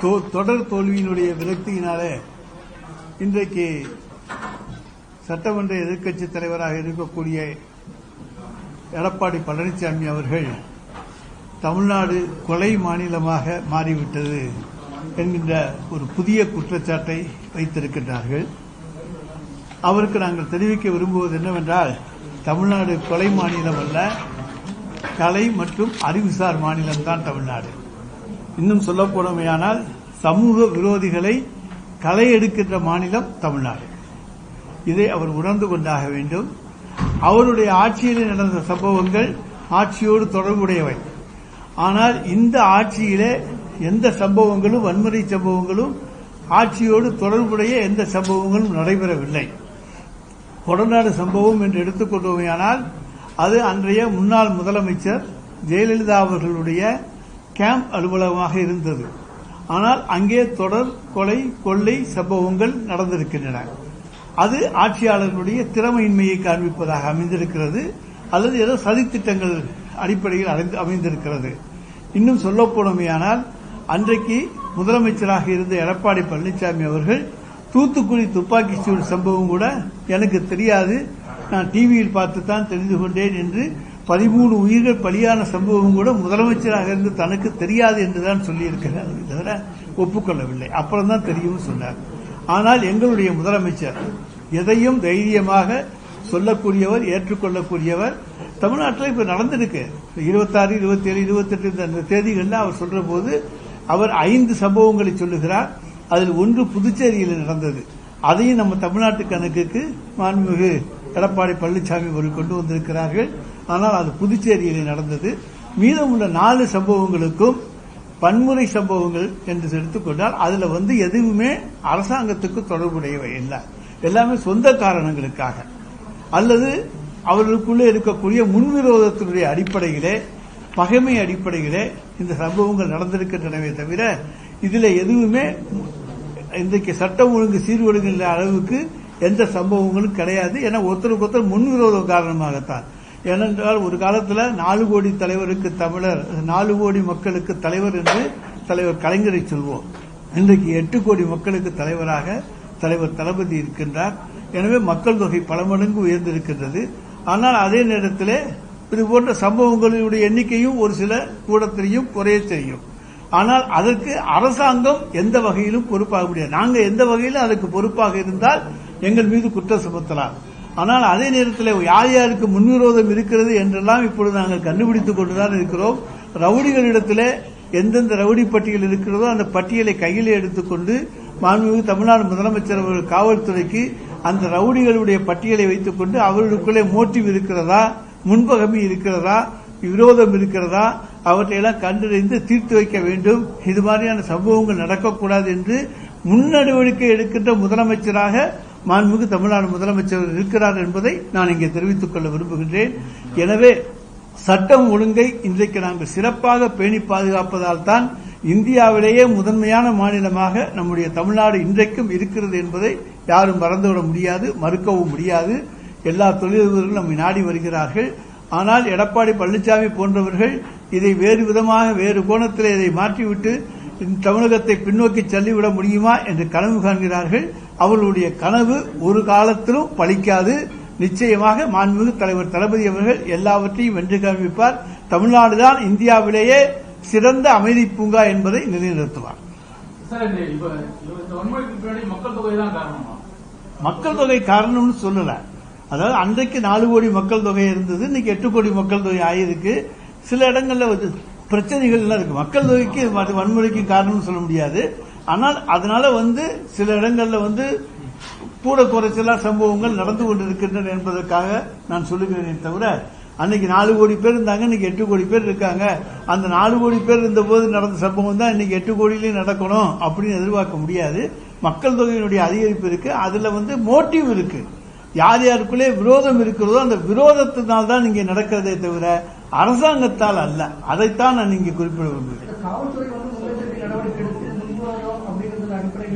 தொடர் தோல்வியினுடைய விரக்தியினாலே இன்றைக்கு சட்டமன்ற எதிர்க்கட்சித் தலைவராக இருக்கக்கூடிய எடப்பாடி பழனிசாமி அவர்கள் தமிழ்நாடு கொலை மாநிலமாக மாறிவிட்டது என்கின்ற ஒரு புதிய குற்றச்சாட்டை வைத்திருக்கின்றார்கள். அவருக்கு நாங்கள் தெரிவிக்க விரும்புவது என்னவென்றால் தமிழ்நாடு கொலை மாநிலம் அல்ல கலை மற்றும் அறிவுசார் மாநிலம்தான் தமிழ்நாடு. இன்னும் சொல்ல போனமையானால் சமூக விரோதிகளை களை எடுக்கின்ற மாநிலம் தமிழ்நாடு. இதை அவர் உணர்ந்து கொண்டாக வேண்டும். அவருடைய ஆட்சியில் நடந்த சம்பவங்கள் ஆட்சியோடு தொடர்புடையவை. ஆனால் இந்த ஆட்சியிலே எந்த சம்பவங்களும் வன்முறை சம்பவங்களும் ஆட்சியோடு தொடர்புடைய எந்த சம்பவங்களும் நடைபெறவில்லை. கொடநாடு சம்பவம் என்று எடுத்துக்கொண்டோமையானால் அது அன்றைய முன்னாள் முதலமைச்சர் ஜெயலலிதா அவர்களுடைய கேம்ப் அலுவலகமாக இருந்தது. ஆனால் அங்கே தொடர் கொலை கொள்ளை சம்பவங்கள் நடந்திருக்கின்றன. அது ஆட்சியாளர்களுடைய திறமையின்மையை காண்பிப்பதாக அமைந்திருக்கிறது அல்லது ஏதோ சதித்திட்டங்கள் அடிப்படையில் அமைந்திருக்கிறது. இன்னும் சொல்லப்போனமையானால் அன்றைக்கு முதலமைச்சராக இருந்த எடப்பாடி பழனிசாமி அவர்கள் தூத்துக்குடி துப்பாக்கி சூடு சம்பவம் கூட எனக்கு தெரியாது. நான் டிவியில் பார்த்து தான் தெரிந்து கொண்டேன் என்று பதிமூணு உயிர்கள் பலியான சம்பவம் கூட முதலமைச்சராக இருந்து தனக்கு தெரியாது என்றுதான் சொல்லியிருக்கிறார். தவிர ஒப்புக்கொள்ளவில்லை. அப்புறம் தான் தெரியும் சொன்னார். ஆனால் எங்களுடைய முதலமைச்சர் எதையும் தைரியமாக சொல்லக்கூடியவர் ஏற்றுக்கொள்ளக்கூடியவர். தமிழ்நாட்டில் இப்ப நடந்திருக்கு. இருபத்தாறு இருபத்தேழு இருபத்தெட்டு இந்த தேதிகளில் அவர் சொல்ற போது அவர் ஐந்து சம்பவங்களை சொல்லுகிறார். அதில் ஒன்று புதுச்சேரியில் நடந்தது. அதையும் நம்ம தமிழ்நாட்டு கணக்குக்கு மாண்புமிகு எடப்பாடி பழனிசாமி அவர்கள் கொண்டு வந்திருக்கிறார்கள். ஆனால் அது புதுச்சேரியில் நடந்தது. மீதமுள்ள நாலு சம்பவங்களுக்கும் பன்முறை சம்பவங்கள் என்று எடுத்துக்கொண்டால் அதுல வந்து எதுவுமே அரசாங்கத்துக்கு தொடர்புடையவை இல்லை. எல்லாமே சொந்த காரணங்களுக்காக. அல்லது அவர்களுக்குள்ளே இருக்கக்கூடிய முன்விரோதத்தினுடைய அடிப்படையிலே பகைமை அடிப்படையிலே இந்த சம்பவங்கள் நடந்திருக்கின்றனவே தவிர இதுல எதுவுமே இன்றைக்கு சட்டம் ஒழுங்கு சீர்ஒழுங்கின்ற அளவுக்கு எந்த சம்பவங்களும் கிடையாது. ஏன்னா ஒருத்தருக்கு ஒருத்தர் முன்விரோதம் காரணமாகத்தான். ஏனென்றால் ஒரு காலத்தில் நாலு கோடி தலைவருக்கு தமிழர் நாலு கோடி மக்களுக்கு தலைவர் என்று தலைவர் கலைஞரை சொல்வோம். இன்றைக்கு எட்டு கோடி மக்களுக்கு தலைவராக தலைவர் தளபதி இருக்கின்றார். எனவே மக்கள் தொகை பல மடங்கு உயர்ந்திருக்கின்றது. ஆனால் அதே நேரத்தில் இது போன்ற சம்பவங்களுடைய எண்ணிக்கையும் ஒரு சில கூட தெரியும் குறைய தெரியும் ஆனால் அதற்கு அரசாங்கம் எந்த வகையிலும் பொறுப்பாக முடியாது. நாங்கள் எந்த வகையிலும் அதற்கு பொறுப்பாக இருந்தால் எங்கள் மீது குற்றம் சுமத்தலாம். ஆனால் அதே நேரத்தில் யார் யாருக்கு முன்விரோதம் இருக்கிறது என்றெல்லாம் இப்பொழுது நாங்கள் கண்டுபிடித்துக் கொண்டுதான் இருக்கிறோம். ரவுடிகளிடத்தில் எந்தெந்த ரவுடி பட்டியல் இருக்கிறதோ அந்த பட்டியலை கையில் எடுத்துக்கொண்டு மாண்புமிகு தமிழ்நாடு முதலமைச்சர் அவர்கள் காவல்துறைக்கு அந்த ரவுடிகளுடைய பட்டியலை வைத்துக் கொண்டு அவர்களுக்குள்ளே மோட்டிவ் இருக்கிறதா முன்பகமி இருக்கிறதா விரோதம் இருக்கிறதா அவற்றையெல்லாம் கண்டறிந்து தீர்த்து வைக்க வேண்டும். இது மாதிரியான சம்பவங்கள் நடக்கக்கூடாது என்று முன்னடவடிக்கை எடுக்கின்ற முதலமைச்சராக மாண்புமிகு தமிழ்நாடு முதலமைச்சர் இருக்கிறார் என்பதை நான் இங்கே தெரிவித்துக் கொள்ள விரும்புகின்றேன். எனவே சட்டம் ஒழுங்கை இன்றைக்கு நாங்கள் சிறப்பாக பேணி பாதுகாப்பதால் தான் இந்தியாவிலேயே முதன்மையான மாநிலமாக நம்முடைய தமிழ்நாடு இன்றைக்கும் இருக்கிறது என்பதை யாரும் மறந்துவிட முடியாது மறுக்கவும் முடியாது. எல்லா தொழிலதிபர்களும் நம்மை நாடி வருகிறார்கள். ஆனால் எடப்பாடி பழனிசாமி போன்றவர்கள் இதை வேறு விதமாக வேறு கோணத்தில் இதை மாற்றிவிட்டு தமிழகத்தை பின்னோக்கி தள்ளிவிட முடியுமா என்று கனவு காண்கிறார்கள். அவர்களுடைய கனவு ஒரு காலத்திலும் பலிக்காது நிச்சயமாக மாண்புமிகு தலைவர் தளபதி அவர்கள் எல்லாவற்றையும் வென்று காண்பிப்பார். தமிழ்நாடுதான் இந்தியாவிலேயே சிறந்த அமைதி பூங்கா என்பதை நிலைநிறுத்துவார். மக்கள் தொகை காரணம்னு சொல்லல. அதாவது அன்றைக்கு நாலு கோடி மக்கள் தொகை இருந்தது இன்னைக்கு எட்டு கோடி மக்கள் தொகை ஆயிருக்கு. சில இடங்கள்ல பிரச்சனைகள் எல்லாம் இருக்கு. மக்கள் தொகைக்கு வன்முறைக்கு காரணம்னு சொல்ல முடியாது. ஆனால் அதனால வந்து சில இடங்கள்ல வந்து கூட குறைச்சலா சம்பவங்கள் நடந்து கொண்டிருக்கின்றன என்பதற்காக நான் சொல்லுகிறேனே தவிர அன்னைக்கு நாலு கோடி பேர் இருந்தாங்க இன்னைக்கு எட்டு கோடி பேர் இருக்காங்க. அந்த நாலு கோடி பேர் இருந்த போது நடந்த சம்பவம் தான் இன்னைக்கு எட்டு கோடியிலையும் நடக்கணும் அப்படின்னு எதிர்பார்க்க முடியாது. மக்கள் தொகையினுடைய அதிகரிப்பு இருக்கு. அதுல வந்து மோட்டிவ் இருக்கு. யார் யாருக்குள்ளே விரோதம் இருக்கிறதோ அந்த விரோதத்தினால் தான் இங்கே நடக்கிறதே தவிர அரசாங்கத்தால் அல்ல. அதைத்தான் நான் இங்கே குறிப்பிட விரும்புகிறேன் காவல்துறை வந்து முன்னெச்சரிக்கை நடவடிக்கை எடுத்து முன்வரும் அப்படிங்கிற அடிப்படையில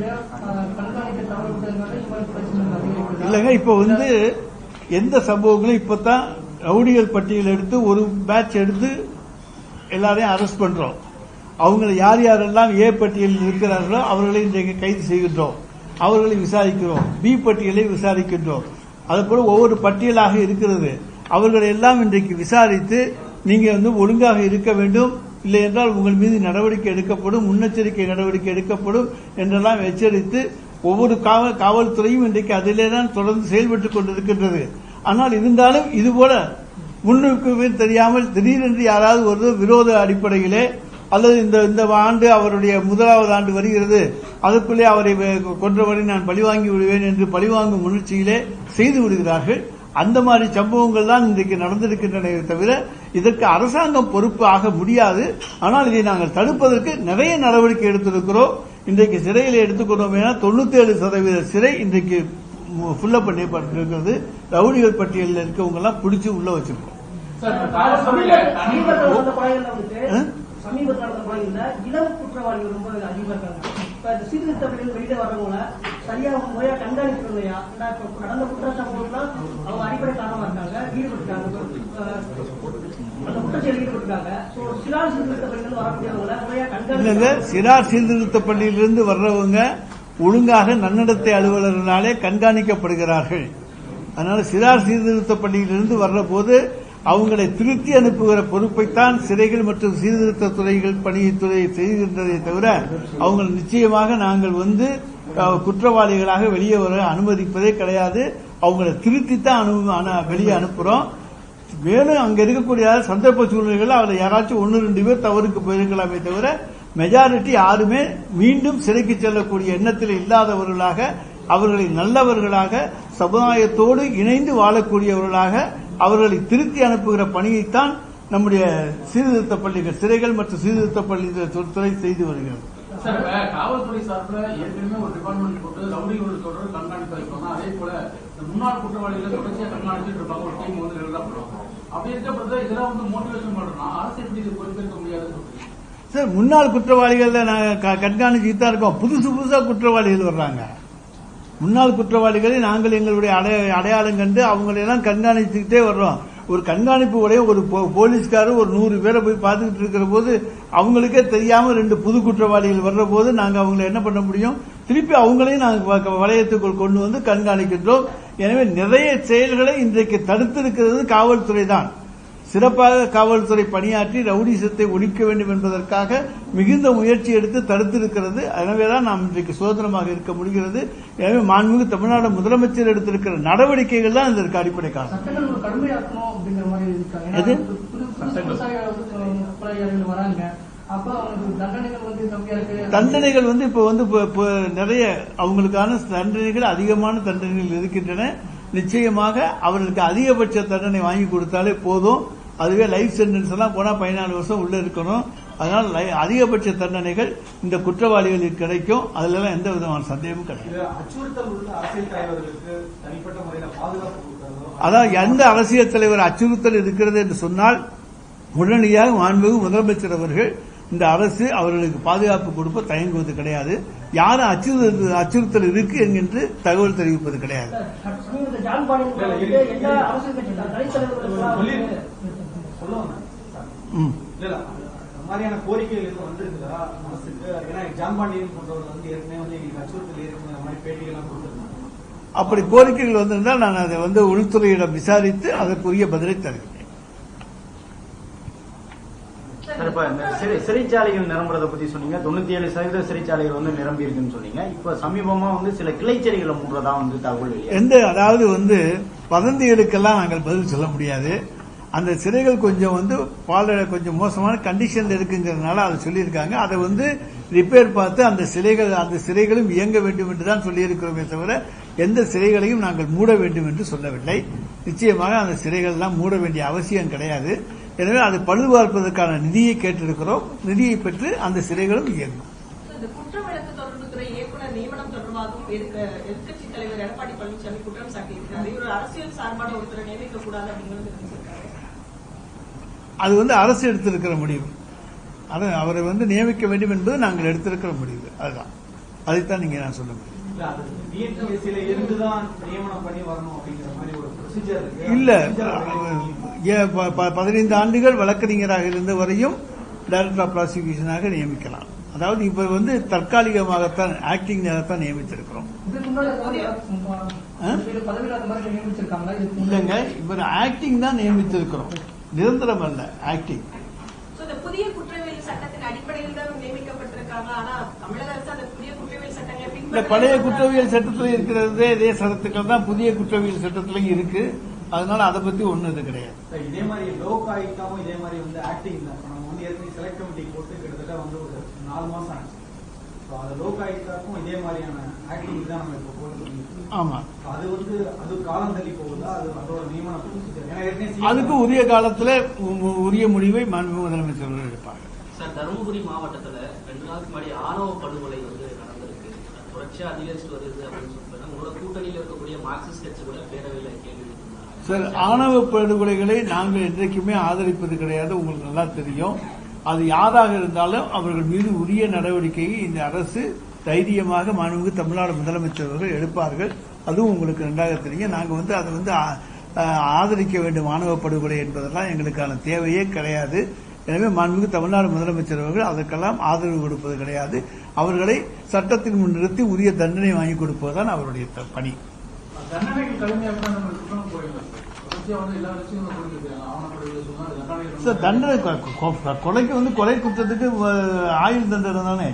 அஹ், கண்காணிக்க தவறுவிட்டதுனால இந்த மாதிரி பிரச்சனைகள் அதிகரிக்குது இல்லைங்க இப்ப வந்து எந்த சம்பவங்களும் இப்பதான் ரவுடிகள் பட்டியல் எடுத்து ஒரு பேட்ச் எடுத்து எல்லாரையும் அரெஸ்ட் பண்றோம். அவங்களை யார் யாரெல்லாம் ஏ பட்டியலில் இருக்கிறார்களோ அவர்களை இன்றைக்கு கைது செய்கின்றோம். அவர்களை விசாரிக்கிறோம். பி பட்டியலை விசாரிக்கின்றோம். அதுபோல ஒவ்வொரு பட்டியலாக இருக்கிறது. அவர்களை எல்லாம் இன்றைக்கு விசாரித்து நீங்க வந்து ஒழுங்காக இருக்க வேண்டும். இல்லை என்றால் உங்கள் மீது நடவடிக்கை எடுக்கப்படும் முன்னெச்சரிக்கை நடவடிக்கை எடுக்கப்படும் என்றெல்லாம் எச்சரித்து ஒவ்வொரு காவல் காவல்துறையும் இன்றைக்கு அதிலே தான் தொடர்ந்து செயல்பட்டுக் கொண்டிருக்கின்றது. ஆனால் இருந்தாலும் இதுபோல முன்னுக்கு தெரியாமல் திடீரென்று யாராவது ஒரு விரோத அடிப்படையிலே அல்லது இந்த இந்த ஆண்டு அவருடைய முதலாவது ஆண்டு வருகிறது அதற்குள்ளே அவரை கொன்றவரை நான் பழிவாங்கி விடுவேன் என்று பழிவாங்கும் முயற்சியிலே செய்து விடுகிறார்கள். அந்த மாதிரி சம்பவங்கள் தான் இன்றைக்கு நடந்திருக்கின்றன தவிர இதற்கு அரசாங்கம் பொறுப்பு ஆக முடியாது. ஆனால் இதை நாங்கள் தடுப்பதற்கு நிறைய நடவடிக்கை எடுத்திருக்கிறோம். இன்றைக்கு சிறையில் எடுத்துக்கொண்டோம் என தொண்ணூத்தி ஏழு சதவீத சிறை இன்றைக்கு ஃபுல்லப் பண்ணப்பட்டிருக்கிறது ரவுடிகள் பட்டியலில் இருக்கவங்க எல்லாம் பிடிச்சி உள்ள வச்சிருக்கோம். சமீபத்தில் நடந்த இளம் குற்றவாளிகள் ரொம்ப அதிகமா இருக்காங்க. சரியா முறையா கண்காணிப்பு இல்லையா ஏன்னா நடந்த குற்ற சம்பவம்லாம் அவங்க அடிப்படை காரணமா இருக்காங்க ஈடுபட்டுருக்காங்க அந்த குற்றச்செயல் ஈடுபட்டுருக்காங்க ஸோ சிறார் சீர்திருத்த பள்ளிகள் வரக்கூடியவங்கள முறையா கண்காணிப்பு சிறார் சீர்திருத்த பள்ளியிலிருந்து வர்றவங்க ஒழுங்காக நன்னடத்தை அலுவலர்களாலே கண்காணிக்கப்படுகிறார்கள். அதனால சிறார் சீர்திருத்த பள்ளியிலிருந்து வர்ற போது அவங்களை திருத்தி அனுப்புகிற பொறுப்பைத்தான் சிறைகள் மற்றும் சீர்திருத்த துறைகள் பணித்துறை செய்கின்றதை தவிர அவங்களை நிச்சயமாக நாங்கள் வந்து குற்றவாளிகளாக வெளியே வர அனுமதிப்பதே கிடையாது. அவங்களை திருத்தித்தான் தான் அனு- வெளியே அனுப்புறோம். மேலும் அங்க இருக்கக்கூடிய சந்தர்ப்ப சூழ்நிலைகள் அவரை யாராச்சும் ஒன்னு ரெண்டு பேர் தவறுக்கு போயிருக்கலாமே தவிர மெஜாரிட்டி யாருமே மீண்டும் சிறைக்கு செல்லக்கூடிய எண்ணத்தில் இல்லாதவர்களாக அவர்களை நல்லவர்களாக சமுதாயத்தோடு இணைந்து வாழக்கூடியவர்களாக அவர்களை திருத்தி அனுப்புகிற பணியைத்தான் நம்முடைய சீர்திருத்த பள்ளிகள் சிறைகள் மற்றும் சீர்திருத்த பள்ளி துறை செய்து வருகிறது. சார் இப்ப காவல்துறை சார்பில் ஏற்கனவே ஒரு டிபார்ட்மெண்ட் போட்டு ரவுடிகள் தொடர் கண்காணிப்பு வைக்கணும் அதே போல முன்னாள் குற்றவாளிகளை தொடர்ச்சியாக கண்காணிச்சுட்டு இருப்பாங்க ஒரு டீம் வந்து ரெகுலரா பண்ணுவாங்க அப்படி இருக்கப்படுறது இதெல்லாம் வந்து மோட்டிவேஷன் பண்ணணும்னா அரசு எப்படி இது பொறுப்பேற்க முடியாது சார் முன்னாள் குற்றவாளிகள் நாங்கள் கண்காணிச்சுட்டு தான் இருக்கோம். புதுசு புதுசாக குற்றவாளிகள் வர்றாங்க முன்னாள் குற்றவாளிகளை நாங்கள் எங்களுடைய அடைய- அடையாளம் கண்டு அவங்களெல்லாம் கண்காணிச்சுக்கிட்டே வர்றோம். ஒரு கண்காணிப்பு உடைய ஒரு போ- போலீஸ்காரர் ஒரு நூறு பேரை போய் பார்த்துக்கிட்டு இருக்கிற போது அவங்களுக்கே தெரியாம ரெண்டு புது குற்றவாளிகள் வர்ற போது நாங்கள் அவங்களை என்ன பண்ண முடியும்? திருப்பி அவங்களையும் நாங்கள் வளையத்துக்குள் கொண்டு வந்து கண்காணிக்கின்றோம். எனவே நிறைய செயல்களை இன்றைக்கு தடுத்திருக்கிறது காவல்துறை தான். சிறப்பாக காவல்துறை பணியாற்றி ரவுடிசத்தை ஒழிக்க வேண்டும் என்பதற்காக மிகுந்த முயற்சி எடுத்து தடுத்திருக்கிறது. எனவேதான் நாம் இன்றைக்கு சுதந்திரமாக இருக்க முடிகிறது. எனவே மாண்புமிகு தமிழ்நாடு முதலமைச்சர் எடுத்திருக்கிற நடவடிக்கைகள் தான் இதற்கு அடிப்படை காரணம். தண்டனைகள் வந்து இப்ப வந்து இப்ப- இப்ப நிறைய அவங்களுக்கான தண்டனைகள் அதிகமான தண்டனைகள் இருக்கின்றன. நிச்சயமாக அவர்களுக்கு அதிகபட்ச தண்டனை வாங்கி கொடுத்தாலே போதும். அதுவே லைஃப் சென்டென்ஸ் எல்லாம் போனா பதினாலு வருஷம் உள்ள இருக்கணும் அதனால் லை- அதிகபட்ச தண்டனைகள் இந்த குற்றவாளிகளுக்கு கிடைக்கும் அதுல எல்லாம் எந்த விதமான சந்தேகமும் கிடையாது அதாவது எந்த அரசியல் தலைவர் அச்சுறுத்தல் இருக்கிறது என்று சொன்னால் உடனடியாக மாண்புமிகு முதலமைச்சர் அவர்கள் இந்த அரசு அவர்களுக்கு பாதுகாப்பு கொடுப்ப தயங்குவது கிடையாது யாரும் அச்சுறுத்தல் அச்சுறுத்தல் இருக்கு என்கின்ற தகவல் தெரிவிப்பது கிடையாது மாதிரியான கோரிக்கைகள் வந்திருக்குதா? ஏன்னா போன்றவர் வந்து ஏற்கனவே வந்து எங்களுக்கு அச்சுறுத்தல் இருக்குங்கிற மாதிரி பேட்டிகள்லாம் கொடுத்துருந்தாங்க. அப்படி கோரிக்கைகள் வந்திருந்தால் நான் அதை வந்து உள்துறையிடம் விசாரித்து அதற்குரிய பதிலை தருகிறேன். சிறைச்சாலைகள் நிரம்புறத பத்தி சொன்னீங்க. தொண்ணூத்தி ஏழு சதவீத சிறைச்சாலைகள் வந்து நிரம்பி இருக்குன்னு சொன்னீங்க. இப்ப சமீபமா வந்து சில கிளைச்செடிகளை மூடுறதா வந்து தகவல் எந்த அதாவது வந்து வதந்திகளுக்கெல்லாம் நாங்கள் பதில் சொல்ல முடியாது. அந்த சிறைகள் கொஞ்சம் வந்து பால கொஞ்சம் மோசமான கண்டிஷன்ல இருக்குங்கிறதுனால அதை சொல்லியிருக்காங்க. அதை வந்து ரிப்பேர் பார்த்து அந்த சிலைகள் அந்த சிறைகளும் இயங்க வேண்டும் என்று தான் சொல்லியிருக்கிறோமே தவிர எந்த சிறைகளையும் நாங்கள் மூட வேண்டும் என்று சொல்லவில்லை. நிச்சயமாக அந்த சிறைகள்லாம் எல்லாம் மூட வேண்டிய அவசியம் கிடையாது. எனவே அது பழுதுபார்ப்பதற்கான நிதியை கேட்டிருக்கிறோம். நிதியை பெற்று அந்த சிறைகளும் இயங்கும். நியமனம் தொடர்பாகவும் தலைவர் எடப்பாடி பழனிசாமி குற்றம் சாட்டியிருக்கிறார். இவர் அரசியல் சார்பான ஒருத்தரை நியமிக்க கூடாது அப்படிங்கிறது தெரிவிச்சிருக்காரு அது வந்து அரசு எடுத்திருக்கிற முடிவு. அது அவரை வந்து நியமிக்க வேண்டும் என்பது நாங்கள் எடுத்திருக்கிற முடிவு. அதுதான். அதைத்தான் நீங்க நான் சொல்ல முடியும். இல்ல பதினைந்து ஆண்டுகள் வழக்கறிஞராக இருந்த வரையும் டைரக்டர் ஆஃப் ப்ராசிக்யூஷனாக நியமிக்கலாம். அதாவது இப்ப வந்து தற்காலிகமாகத்தான் ஆக்டிங் தான் நியமித்திருக்கிறோம். இல்லைங்க இவர் ஆக்டிங் தான் நியமித்திருக்கிறோம். நிரந்தரம் அல்ல ஆக்டிங் புதிய குற்றவியல் சட்டத்தின் அடிப்படையில் தான் நியமிக்கப்பட்டிருக்காங்க. ஆனா தமிழக அரசு அந்த புதிய குற்றவியல் சட்டங்களை இந்த பழைய குற்றவியல் சட்டத்தில் இருக்கிறதே இதே சட்டத்துக்கள் தான் புதிய குற்றவியல் சட்டத்திலையும் இருக்கு. அதனால அதை பத்தி ஒண்ணும் இது கிடையாது. இதே மாதிரி லோக் ஆயுக்தாவும் இதே மாதிரி வந்து ஆக்டிங் தான். நம்ம வந்து ஏற்கனவே செலக்ட் கமிட்டி போட்டு கிட்டத்தட்ட வந்து ஒரு நாலு மாசம் ஆச்சு. ஸோ அது லோக் ஆயுக்தாக்கும் இதே மாதிரியான ஆக்டிங் தான் நம்ம இப்போ போட்டு ஆமா. அது வந்து அது காலம் தள்ளி போகுதா? அது அதோட நியமன procedure. ஏன்னா ஏற்கனவே அதுக்கு உரிய காலத்துல உரிய முடிவை மாண்பு முதலமைச்சர் அவர்கள் எடுப்பாங்க. சார் தருமபுரி மாவட்டத்துல ரெண்டு நாளுக்கு முன்னாடி ஆணவ படுகொலை வந்து நடந்திருக்கு. அது தொடர்ச்சியா அதிகரிச்சுட்டு வருது அப்படின்னு சொல்லிட்டு உங்களோட கூட்டணியில் இருக்கக்கூடிய மார்க்சிஸ்ட் கட்சி கூட பேரவையில் கேள்வி. சார் ஆணவ படுகொலைகளை நாங்கள் என்றைக்குமே ஆதரிப்பது கிடையாது. உங்களுக்கு நல்லா தெரியும். அது யாராக இருந்தாலும் அவர்கள் மீது உரிய நடவடிக்கையை இந்த அரசு தைரியமாக மாண்புமிகு தமிழ்நாடு முதலமைச்சர் அவர்கள் எடுப்பார்கள். அதுவும் உங்களுக்கு நன்றாக தெரியும். நாங்கள் வந்து அதை வந்து ஆதரிக்க வேண்டும் ஆணவ படுகொலை என்பதெல்லாம் எங்களுக்கான தேவையே கிடையாது. எனவே மாண்புமிகு தமிழ்நாடு முதலமைச்சர் அவர்கள் அதற்கெல்லாம் ஆதரவு கொடுப்பது கிடையாது. அவர்களை சட்டத்தின் முன் நிறுத்தி உரிய தண்டனை வாங்கி கொடுப்பதுதான் அவருடைய பணி. தண்டனை கொலைக்கு வந்து கொலை குற்றத்துக்கு ஆயுள் தண்டனை தானே?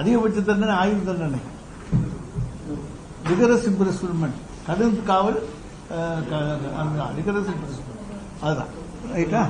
அதிகபட்ச தண்டனை ஆயுள் தண்டனை ரிகரஸ் இம்ப்ரெஸ்மெண்ட் கடும் காவல் ரிகரஸ் இம்ப்ரெஸ்மெண்ட் அதுதான். ரைட்டா